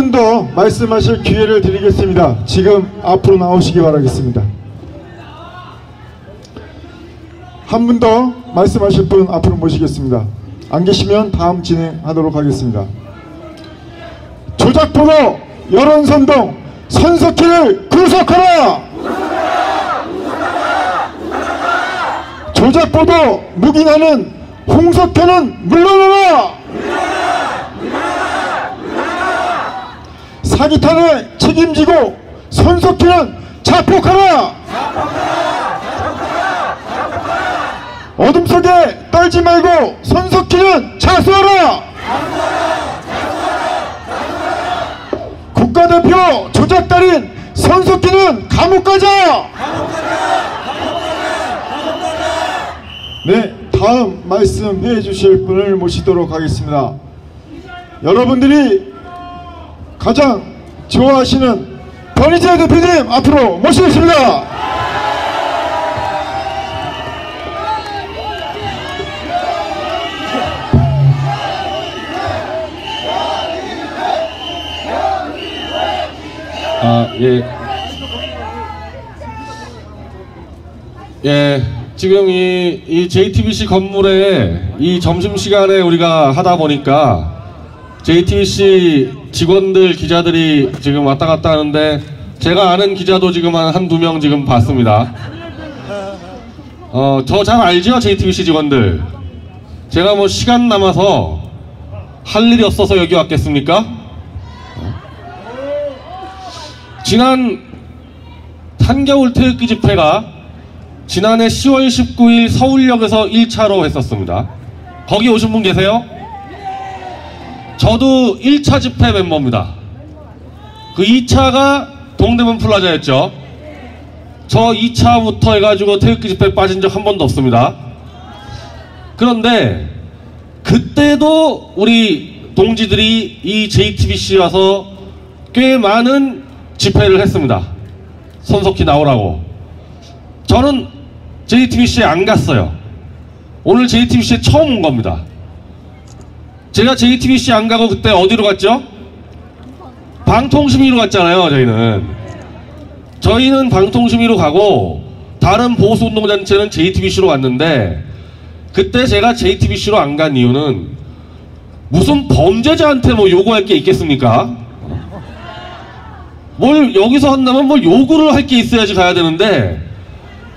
분 더 말씀하실 기회를 드리겠습니다. 지금 앞으로 나오시기 바라겠습니다. 한 분 더 말씀하실 분 앞으로 모시겠습니다. 안 계시면 다음 진행하도록 하겠습니다. 조작보도 여론선동 선석기를 구속하라! 조작보도 묵인하는 홍석현은 물러나라! 사기탄을 책임지고 손석희는 자폭하라! 어둠 속에 떨지 말고 손석희는 자수하라! 국가대표 조작달인 손석희는 감옥 가자! 네, 다음 말씀해 주실 분을 모시도록 하겠습니다. 여러분들이 가장 좋아하시는 변희재 대표님 앞으로 모시겠습니다. 아, 예. 예, 지금 이, 이 JTBC 건물에 이 점심시간에 우리가 하다 보니까 JTBC 직원들, 기자들이 지금 왔다 갔다 하는데 제가 아는 기자도 지금 한 한두 명 지금 봤습니다. 어, 저 잘 알죠? JTBC 직원들. 제가 뭐 시간 남아서 할 일이 없어서 여기 왔겠습니까? 지난 한겨울 태극기 집회가 지난해 10월 19일 서울역에서 1차로 했었습니다. 거기 오신 분 계세요? 저도 1차 집회 멤버입니다. 그 2차가 동대문 플라자였죠. 저 2차부터 해가지고 태극기 집회 빠진 적 한 번도 없습니다. 그런데 그때도 우리 동지들이 이 JTBC 와서 꽤 많은 집회를 했습니다. 손석희 나오라고. 저는 JTBC에 안 갔어요. 오늘 JTBC에 처음 온 겁니다. 제가 JTBC 안 가고 그때 어디로 갔죠? 방통심의로 갔잖아요, 저희는. 저희는 방통심의로 가고 다른 보수운동단체는 JTBC로 갔는데 그때 제가 JTBC로 안 간 이유는 무슨 범죄자한테 뭐 요구할 게 있겠습니까? 뭘 여기서 한다면 뭘 요구를 할 게 있어야지 가야 되는데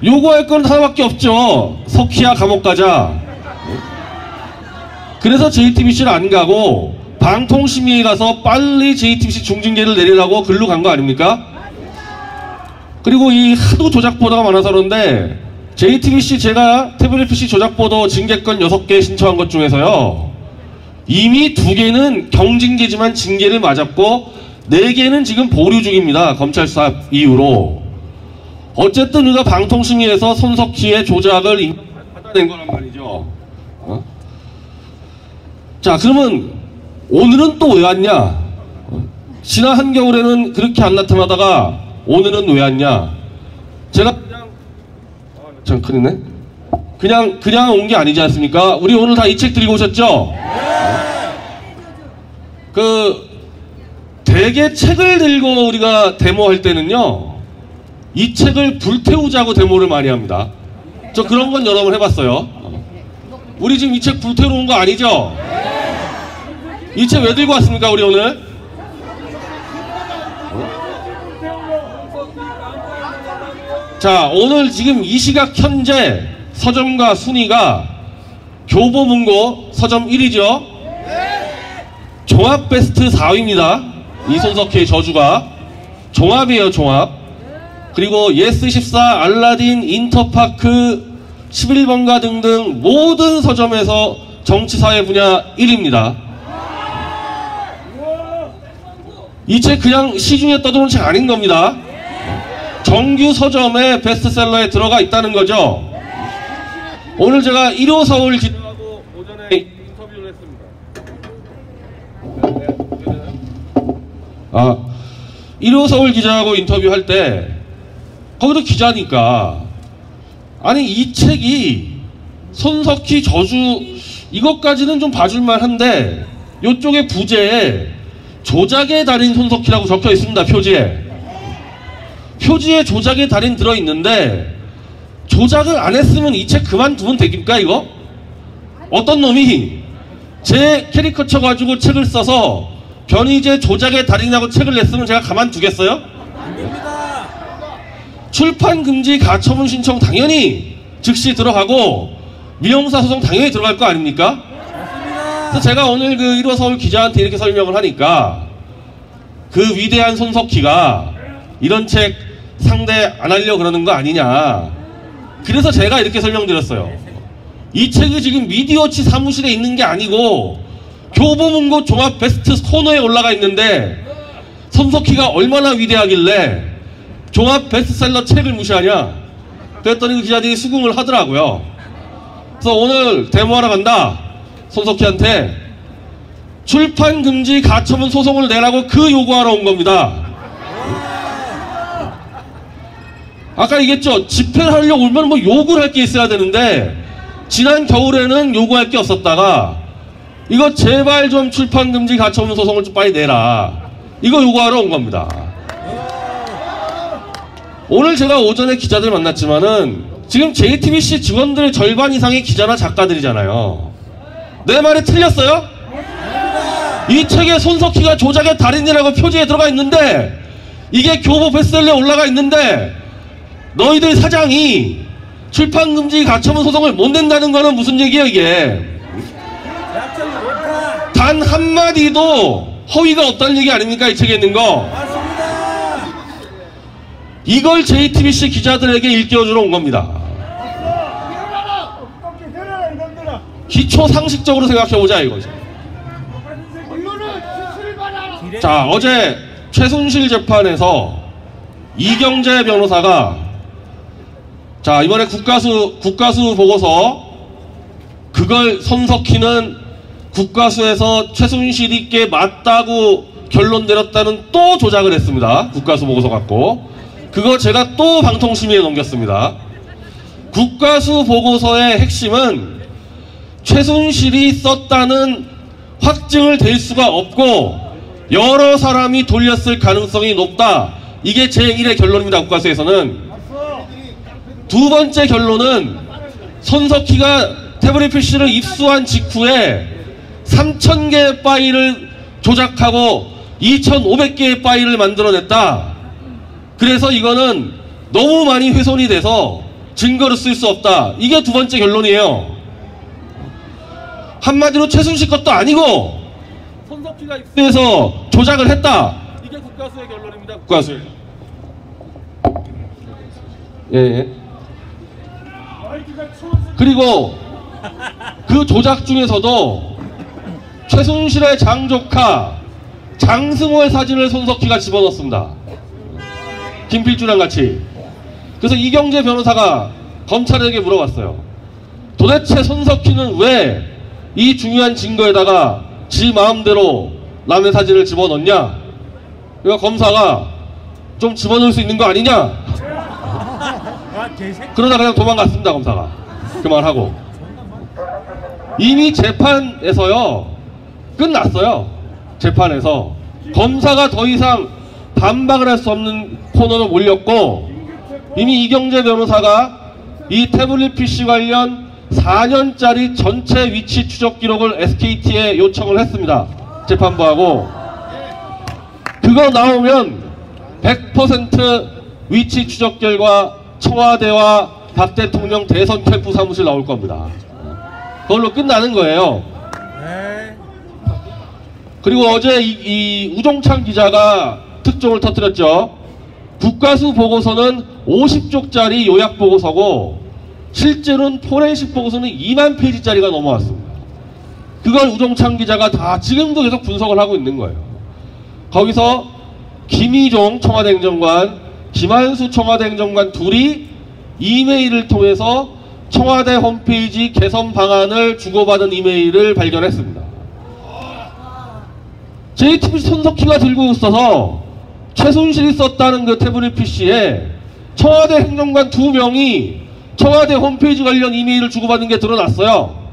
요구할 건 하나밖에 없죠. 석희야 감옥 가자. 그래서 JTBC를 안 가고 방통심의에 가서 빨리 JTBC 중징계를 내리라고 글로 간 거 아닙니까? 그리고 이 하도 조작 보도가 많아서 그런데 JTBC 제가 태블릿 PC 조작 보도 징계권 6개 신청한 것 중에서요. 이미 두 개는 경징계지만 징계를 맞았고 네 개는 지금 보류 중입니다. 검찰 수사 이후로. 어쨌든 우리가 방통심의에서 손석희의 조작을 받아낸 거란 말이죠. 어? 자, 그러면 오늘은 또 왜 왔냐? 어? 지난 한겨울에는 그렇게 안 나타나다가 오늘은 왜 왔냐? 제가 그냥 아, 참 큰일네. 그냥 그냥 온 게 아니지 않습니까? 우리 오늘 다 이 책 들고 오셨죠? 어? 그 대개 책을 들고 우리가 데모할 때는요, 이 책을 불태우자고 데모를 많이 합니다. 저 그런 건 여러 번 해봤어요. 우리 지금 이 책 불태우러 온 거 아니죠? 이 책 왜 들고 왔습니까, 우리 오늘? 자, 오늘 지금 이 시각 현재 서점과 순위가 교보문고 서점 1위죠? 종합 베스트 4위입니다. 이손석희의 저주가 종합이에요 종합 그리고 예스14 알라딘 인터파크 11번가 등등 모든 서점에서 정치사회 분야 1위입니다 이 책 그냥 시중에 떠도는 책 아닌 겁니다. 정규 서점에 베스트셀러에 들어가 있다는 거죠. 오늘 제가 1호 서울 기자하고 오전에 인터뷰를 했습니다. 아, 1호 서울 기자하고 인터뷰할 때, 거기도 기자니까, 아니, 이 책이 손석희 저주, 이것까지는 좀 봐줄만 한데, 요쪽에 부제에 조작의 달인 손석희라고 적혀 있습니다. 표지에. 표지에 조작의 달인 들어 있는데 조작을 안 했으면 이 책 그만두면 되겠습니까 이거? 어떤 놈이 제 캐리커처 가지고 책을 써서 변희재 조작의 달인이라고 책을 냈으면 제가 가만두겠어요? 출판 금지 가처분 신청 당연히 즉시 들어가고 미용사 소송 당연히 들어갈 거 아닙니까? 그래서 제가 오늘 그 1호 서울 기자한테 이렇게 설명을 하니까 그 위대한 손석희가 이런 책 상대 안 하려 그러는 거 아니냐. 그래서 제가 이렇게 설명드렸어요. 이 책이 지금 미디어치 사무실에 있는 게 아니고 교보문고 종합 베스트 코너에 올라가 있는데 손석희가 얼마나 위대하길래 종합 베스트셀러 책을 무시하냐? 그랬더니 그 기자들이 수긍을 하더라고요. 그래서 오늘 데모하러 간다. 손석희한테 출판 금지 가처분 소송을 내라고 그 요구하러 온 겁니다. 아까 얘기했죠. 집회를 하려고 오면 뭐 욕을 할게 있어야 되는데 지난 겨울에는 요구할 게 없었다가 이거 제발 좀 출판 금지 가처분 소송을 좀 빨리 내라. 이거 요구하러 온 겁니다. 오늘 제가 오전에 기자들 만났지만은 지금 JTBC 직원들의 절반 이상이 기자나 작가들이잖아요. 내 말이 틀렸어요? 이 책에 손석희가 조작의 달인이라고 표지에 들어가 있는데 이게 교보 베스트셀러에 올라가 있는데 너희들 사장이 출판 금지 가처분 소송을 못 낸다는 거는 무슨 얘기야 이게? 단 한마디도 허위가 없다는 얘기 아닙니까 이 책에 있는 거? 이걸 JTBC 기자들에게 일깨워주러 온 겁니다. 기초 상식적으로 생각해 보자 이거죠. 자, 어제 최순실 재판에서 이경재 변호사가 자, 이번에 국가수, 국가수 보고서 그걸 손석희는 국가수에서 최순실이께 맞다고 결론 내렸다는 또 조작을 했습니다. 국가수 보고서 갖고. 그거 제가 또 방통심의에 넘겼습니다. 국가수 보고서의 핵심은 최순실이 썼다는 확증을 댈 수가 없고 여러 사람이 돌렸을 가능성이 높다. 이게 제1의 결론입니다. 국가수에서는. 두 번째 결론은 손석희가 태블릿 PC를 입수한 직후에 3,000개의 파일을 조작하고 2,500개의 파일을 만들어냈다. 그래서 이거는 너무 많이 훼손이 돼서 증거를 쓸 수 없다. 이게 두 번째 결론이에요. 한마디로 최순실 것도 아니고 손석희가 입수해서 조작을 했다. 이게 국가수의 결론입니다. 국가수. 예, 예. 그리고 그 조작 중에서도 최순실의 장조카 장승호의 사진을 손석희가 집어넣습니다. 김필주랑 같이. 그래서 이경재 변호사가 검찰에게 물어봤어요. 도대체 손석희는 왜 이 중요한 증거에다가 지 마음대로 남의 사진을 집어넣냐? 그러니까 검사가 좀 집어넣을 수 있는 거 아니냐? 그러다 그냥 도망갔습니다, 검사가. 그 말하고. 이미 재판에서요, 끝났어요. 재판에서. 검사가 더 이상 반박을 할 수 없는 코너로 몰렸고, 이미 이경재 변호사가 이 태블릿 PC 관련 4년짜리 전체 위치 추적 기록을 SKT에 요청을 했습니다. 재판부하고. 그거 나오면 100% 위치 추적 결과 청와대와 박 대통령 대선 캠프 사무실 나올 겁니다. 그걸로 끝나는 거예요. 그리고 어제 이, 이 우종창 기자가 특종을 터뜨렸죠. 국가수 보고서는 50쪽짜리 요약 보고서고 실제로는 포렌식 보고서는 2만 페이지짜리가 넘어왔습니다. 그걸 우종창 기자가 다 지금도 계속 분석을 하고 있는 거예요. 거기서 김희종 청와대 행정관, 김한수 청와대 행정관 둘이 이메일을 통해서 청와대 홈페이지 개선 방안을 주고받은 이메일을 발견했습니다. JTBC 손석희가 들고 있어서 최순실이 썼다는 그 태블릿 PC에 청와대 행정관 두 명이 청와대 홈페이지 관련 이메일을 주고받은 게 드러났어요.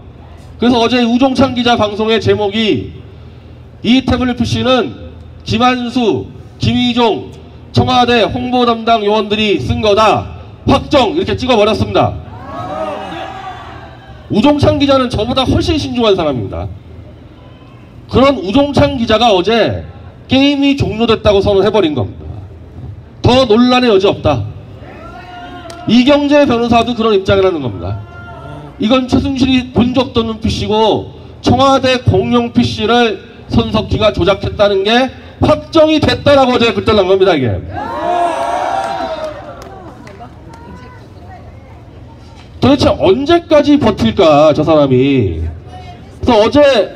그래서 어제 우종창 기자 방송의 제목이 이 태블릿 PC는 김한수, 김희종, 청와대 홍보 담당 요원들이 쓴 거다. 확정 이렇게 찍어버렸습니다. 우종찬 기자는 저보다 훨씬 신중한 사람입니다. 그런 우종찬 기자가 어제 게임이 종료됐다고 선언해버린 겁니다. 더 논란의 여지 없다. 이경재 변호사도 그런 입장이라는 겁니다. 이건 최순실이 본 적도 없는 PC고 청와대 공용 PC를 손석희가 조작했다는 게 확정이 됐다라고 어제 그때 난 겁니다 이게. 도대체 언제까지 버틸까 저 사람이. 그래서 어제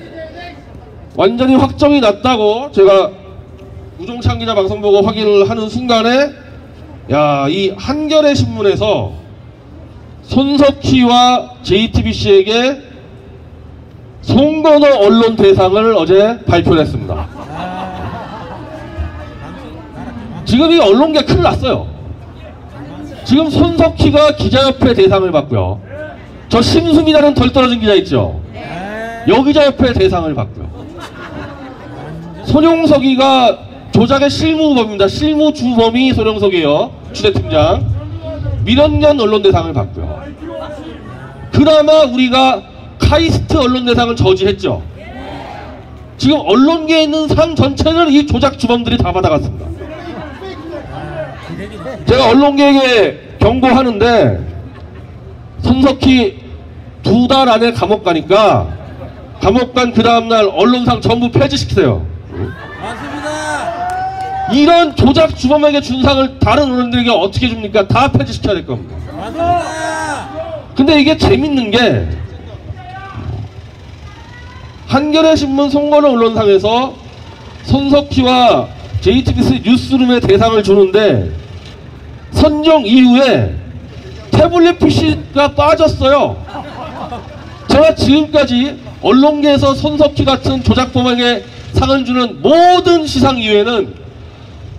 완전히 확정이 났다고 제가 우종찬 기자 방송 보고 확인을 하는 순간에 야 이 한겨레 신문에서 손석희와 JTBC에게 송건호 언론 대상을 어제 발표를 했습니다. 지금 이 언론계 큰일 났어요. 지금 손석희가 기자협회 대상을 받고요. 저 심수미라는 덜 떨어진 기자 있죠. 여기자협회 대상을 받고요. 손용석이가 조작의 실무범입니다. 실무주범이 손용석이에요. 주대팀장. 민원년 언론대상을 받고요. 그나마 우리가 카이스트 언론대상을 저지했죠. 지금 언론계에 있는 상 전체를 이 조작 주범들이 다 받아갔습니다. 제가 언론계에게 경고하는데 손석희 두 달 안에 감옥 가니까 감옥 간 그 다음날 언론상 전부 폐지시키세요. 이런 조작 주범에게 준 상을 다른 언론들에게 어떻게 줍니까? 다 폐지시켜야 될 겁니다. 근데 이게 재밌는 게 한겨레 신문 송건호 언론상에서 손석희와 JTBC 뉴스룸의 대상을 주는데 선정 이후에 태블릿 PC가 빠졌어요. 제가 지금까지 언론계에서 손석희 같은 조작범에게 상을 주는 모든 시상 이후에는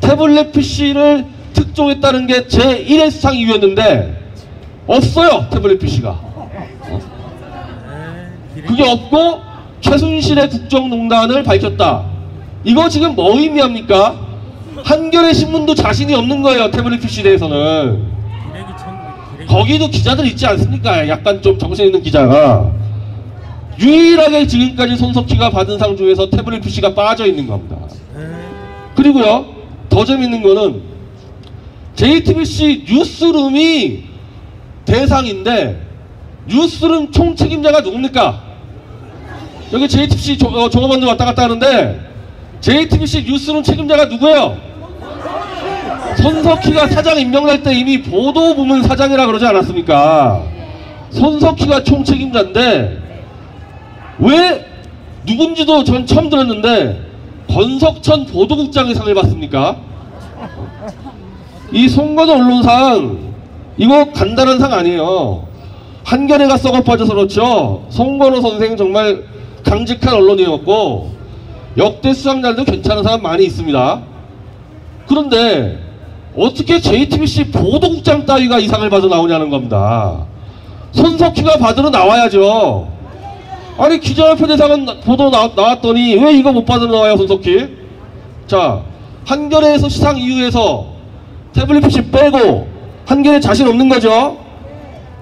태블릿 PC를 특종했다는 게 제 1회 수상 이유였는데 없어요 태블릿 PC가. 그게 없고 최순실의 국정농단을 밝혔다. 이거 지금 뭐 의미합니까? 한겨레 신문도 자신이 없는 거예요 태블릿 PC에 대해서는. 거기도 기자들 있지 않습니까? 약간 좀 정신 있는 기자가. 유일하게 지금까지 손석희가 받은 상 중에서 태블릿 PC가 빠져 있는 겁니다. 그리고요 더 재밌는 거는 JTBC 뉴스룸이 대상인데 뉴스룸 총책임자가 누굽니까? 여기 JTBC 조, 어, 종업원들 왔다 갔다 하는데 JTBC 뉴스룸 책임자가 누구예요? 손석희가 사장 임명할 때 이미 보도부문 사장이라 그러지 않았습니까? 손석희가 총책임자인데 왜 누군지도 전 처음 들었는데 권석천 보도국장이 상을 받습니까? 이 송건호 언론상 이거 간단한 상 아니에요. 한겨레가 썩어 빠져서 그렇죠. 송건호 선생 정말 강직한 언론이었고 역대 수상자들도 괜찮은 사람 많이 있습니다. 그런데 어떻게 JTBC 보도국장 따위가 이 상을 받아 나오냐는 겁니다. 손석희가 받으러 나와야죠. 아니 기자협회 대상은 나- 보도 나, 나왔더니 왜 이거 못 받으러 나와요 손석희? 자 한겨레에서 시상 이후에서 태블릿 PC 빼고 한겨레 자신 없는 거죠.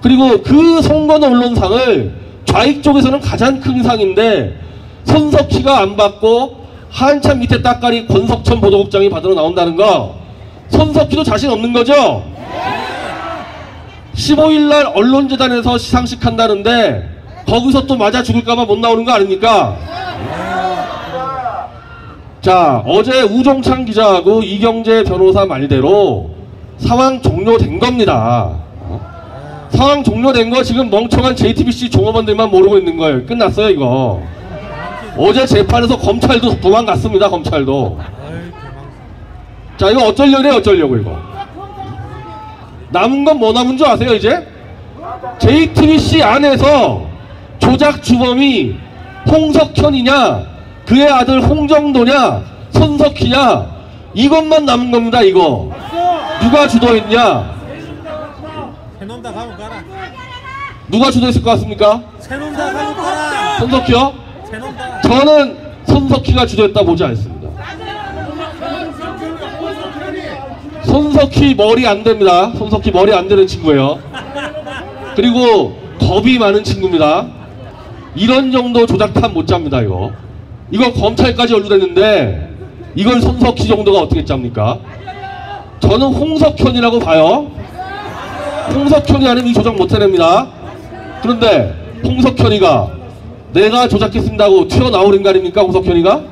그리고 그 송건호 언론상을 좌익 쪽에서는 가장 큰 상인데 손석희가 안 받고 한참 밑에 따까리 권석천 보도국장이 받으러 나온다는 거 손석희도 자신 없는 거죠. 15일 날 언론재단에서 시상식 한다는데 거기서 또 맞아 죽을까봐 못 나오는 거 아닙니까? 자, 어제 우종찬 기자하고 이경재 변호사 말대로 상황 종료된 겁니다. 어? 상황 종료된 거 지금 멍청한 JTBC 종업원들만 모르고 있는 거예요. 끝났어요, 이거. 어제 재판에서 검찰도 도망갔습니다, 검찰도. 자, 이거 어쩌려고 해, 어쩌려고, 이거. 남은 건 뭐 남은 줄 아세요, 이제? JTBC 안에서 조작 주범이 홍석현이냐, 그의 아들 홍정도냐, 손석희냐, 이것만 남은 겁니다, 이거. 누가 주도했냐? 누가 주도했을 것 같습니까? 손석희요? 저는 손석희가 주도했다 보지 않습니다. 손석희 머리 안 됩니다. 손석희 머리 안 되는 친구예요. 그리고 겁이 많은 친구입니다. 이런 정도 조작탄 못 잡니다, 이거. 이거 검찰까지 연루됐는데 이걸 손석희 정도가 어떻게 짭니까? 저는 홍석현이라고 봐요. 홍석현이 아니면 이 조작 못 해냅니다. 그런데 홍석현이가 내가 조작했습니다고 튀어나오는 거 아닙니까, 홍석현이가?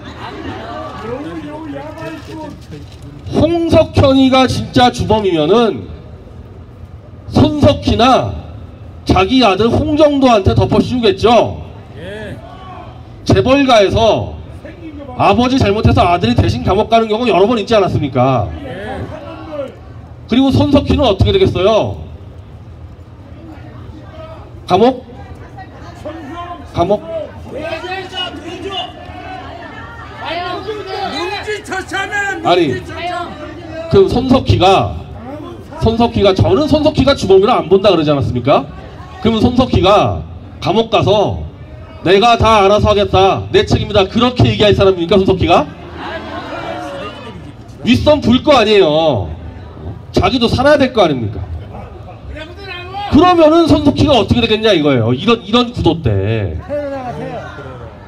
홍석현이가 진짜 주범이면은 손석희나 자기 아들 홍정도한테 덮어씌우겠죠. 예. 재벌가에서 아버지 잘못해서 아들이 대신 감옥 가는 경우 여러 번 있지 않았습니까? 예. 그리고 손석희는 어떻게 되겠어요? 감옥? 감옥? 아니 그 손석희가 손석희가 저는 손석희가 주범이라 안 본다 그러지 않았습니까? 그러면 손석희가 감옥 가서 내가 다 알아서 하겠다. 내 책임이다. 그렇게 얘기할 사람입니까 손석희가? 윗선 불 거 아니에요. 자기도 살아야 될 거 아닙니까? 그러면은 손석희가 어떻게 되겠냐 이거예요. 이런 이런 구도 때.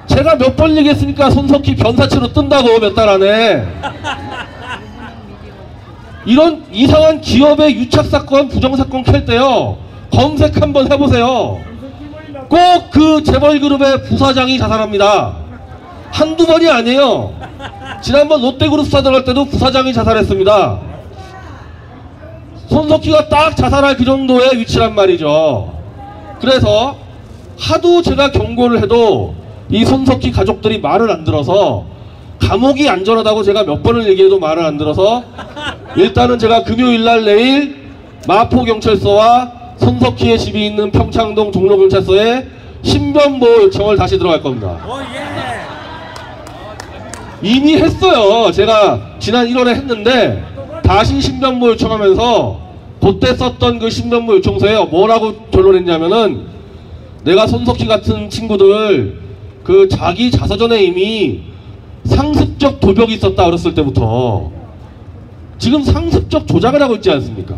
제가 몇 번 얘기했으니까 손석희 변사체로 뜬다고 몇 달 안에. 이런 이상한 기업의 유착 사건, 부정 사건 캘 때요. 검색 한번 해보세요. 꼭 그 재벌 그룹의 부사장이 자살합니다. 한두 번이 아니에요. 지난번 롯데그룹 들어갈 때도 부사장이 자살했습니다. 손석희가 딱 자살할 그 정도의 위치란 말이죠. 그래서 하도 제가 경고를 해도 이 손석희 가족들이 말을 안 들어서 감옥이 안전하다고 제가 몇 번을 얘기해도 말을 안 들어서 일단은 제가 금요일 날 내일 마포경찰서와 손석희의 집이 있는 평창동 종로경찰서에 신변보호 요청을 다시 들어갈 겁니다. 오 예. 이미 했어요. 제가 지난 1월에 했는데 다시 신변보 요청하면서 그때 썼던 그 신변보 요청서에 뭐라고 결론했냐면은 내가 손석희 같은 친구들 그 자기 자서전에 이미 상습적 도벽이 있었다 그랬을 때부터 지금 상습적 조작을 하고 있지 않습니까?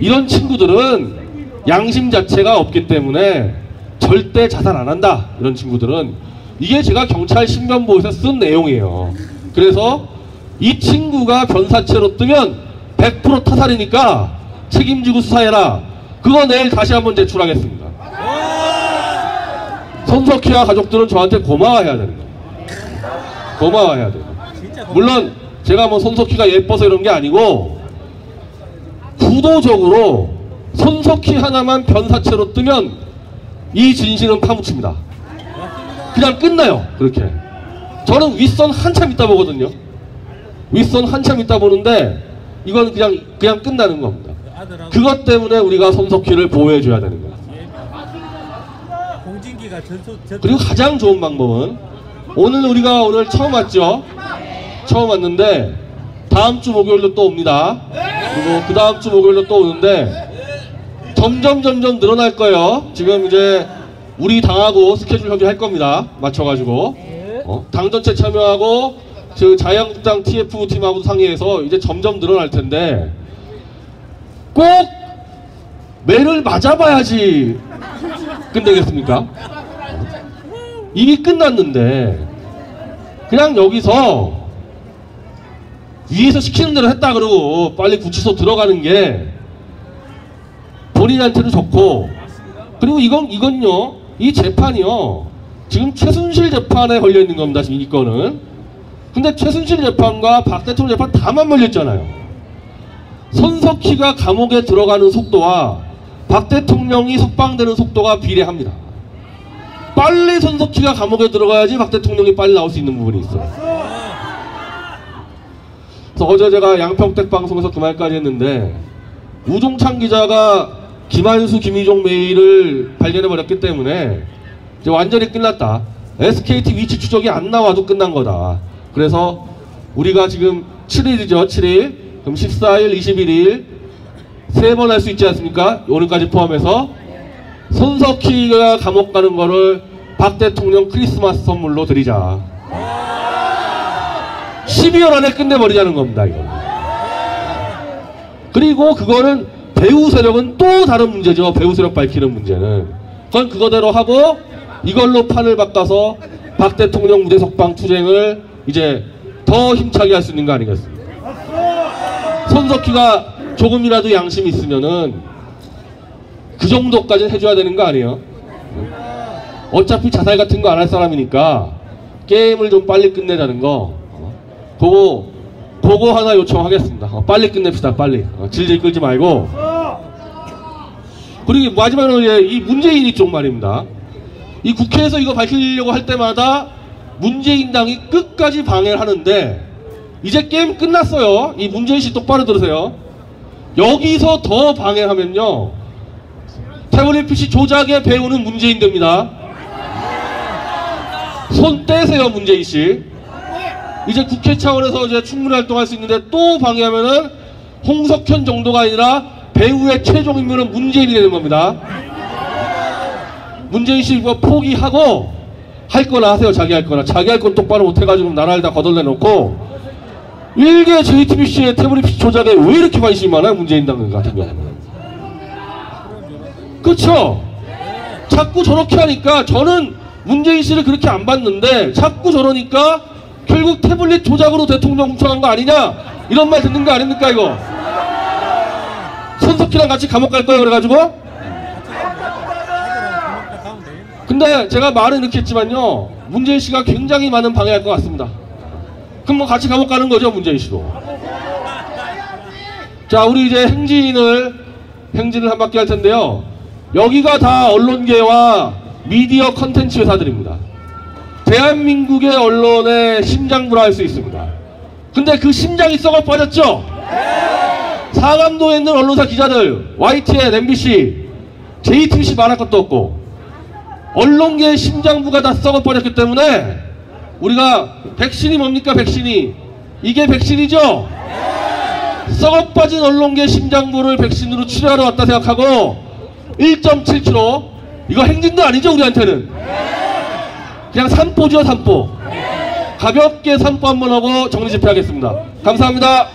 이런 친구들은 양심 자체가 없기 때문에 절대 자살 안 한다. 이런 친구들은 이게 제가 경찰 신변보호에서 쓴 내용이에요. 그래서 이 친구가 변사체로 뜨면 100% 타살이니까 책임지고 수사해라. 그거 내일 다시 한번 제출하겠습니다. 손석희와 가족들은 저한테 고마워해야 되는 거예요. 고마워해야 돼요. 물론 제가 뭐 손석희가 예뻐서 이런 게 아니고 구도적으로 손석희 하나만 변사체로 뜨면 이 진실은 파묻힙니다. 그냥 끝나요. 그렇게. 저는 윗선 한참 있다 보거든요. 윗선 한참 있다 보는데 이건 그냥 그냥 끝나는 겁니다. 그것 때문에 우리가 손석희를 보호해 줘야 되는 거예요. 그리고 가장 좋은 방법은 오늘 우리가 오늘 처음 왔죠. 처음 왔는데 다음 주 목요일로 또 옵니다. 그리고 그 다음 주 목요일로 또 오는데 점점 점점 늘어날 거예요. 지금 이제 우리 당하고 스케줄 협의할 겁니다. 맞춰가지고 어? 당 전체 참여하고 저 자유한국당 TF 팀하고 상의해서 이제 점점 늘어날 텐데 꼭 매를 맞아봐야지 끝내겠습니까? 이미 끝났는데 그냥 여기서 위에서 시키는 대로 했다 그러고 빨리 구치소 들어가는 게 본인한테는 좋고 그리고 이건 이건요 이 재판이요 지금 최순실 재판에 걸려 있는 겁니다 지금 이 건은 근데 최순실 재판과 박 대통령 재판 다만 몰렸잖아요 손석희가 감옥에 들어가는 속도와 박 대통령이 석방되는 속도가 비례합니다. 빨리 손석희가 감옥에 들어가야지 박 대통령이 빨리 나올 수 있는 부분이 있어요. 그래서 어제 제가 양평택 방송에서 그 말까지 했는데 우종찬 기자가 김한수, 김희종 메일을 발견해 버렸기 때문에 이제 완전히 끝났다. SKT 위치 추적이 안 나와도 끝난 거다. 그래서 우리가 지금 7일이죠, 7일. 그럼 14일, 21일 세 번 할 수 있지 않습니까? 오늘까지 포함해서 손석희가 감옥 가는 거를 박 대통령 크리스마스 선물로 드리자. 12월 안에 끝내버리자는 겁니다, 이거. 그리고 그거는 배후 세력은 또 다른 문제죠. 배후 세력 밝히는 문제는. 그건 그거대로 하고 이걸로 판을 바꿔서 박 대통령 무대석방 투쟁을 이제 더 힘차게 할 수 있는 거 아니겠습니까? 손석희가 조금이라도 양심이 있으면은 그 정도까지는 해줘야 되는 거 아니에요? 어차피 자살 같은 거 안 할 사람이니까 게임을 좀 빨리 끝내자는 거 어, 그거 그거 하나 요청하겠습니다. 어, 빨리 끝냅시다. 빨리 어, 질질 끌지 말고 그리고 마지막으로 이제 이 문재인이 쪽 말입니다. 이 국회에서 이거 밝히려고 할 때마다 문재인 당이 끝까지 방해를 하는데 이제 게임 끝났어요. 이 문재인 씨 똑바로 들으세요. 여기서 더 방해하면요. 태블릿 PC 조작에 배우는 문재인 됩니다. 손 떼세요, 문재인 씨. 이제 국회 차원에서 이제 충분히 활동할 수 있는데 또 방해하면은 홍석현 정도가 아니라 배우의 최종 인물은 문재인이 되는 겁니다. 문재인 씨 이거 포기하고 할 거나 하세요, 자기 할 거나. 자기 할 건 똑바로 못해가지고 나라를 다 거덜내 놓고 일개 JTBC의 태블릿 조작에 왜 이렇게 관심이 많아요, 문재인 당 같은 경우는. 그쵸? 자꾸 저렇게 하니까 저는 문재인 씨를 그렇게 안 봤는데 자꾸 저러니까 결국 태블릿 조작으로 대통령 훔쳐간 거 아니냐? 이런 말 듣는 거 아닙니까 이거? 손석희랑 같이 감옥 갈 거야 그래가지고. 근데 제가 말은 이렇게 했지만요 문재인 씨가 굉장히 많은 방해할 것 같습니다. 그럼 뭐 같이 감옥 가는 거죠 문재인 씨도. 자 우리 이제 행진을 행진을 한 바퀴 할 텐데요. 여기가 다 언론계와 미디어 컨텐츠 회사들입니다 대한민국의 언론의 심장부라 할 수 있습니다. 근데 그 심장이 썩어 빠졌죠? 상암도에 있는 언론사 기자들 YTN, MBC, JTBC 말할 것도 없고 언론계의 심장부가 다 썩어버렸기 때문에 우리가 백신이 뭡니까 백신이? 이게 백신이죠? 썩어 빠진 언론계 심장부를 백신으로 치료하러 왔다 생각하고 1.7kg 이거 행진도 아니죠 우리한테는 그냥 산보죠 산보 가볍게 산보 한번 하고 정리 집회하겠습니다. 감사합니다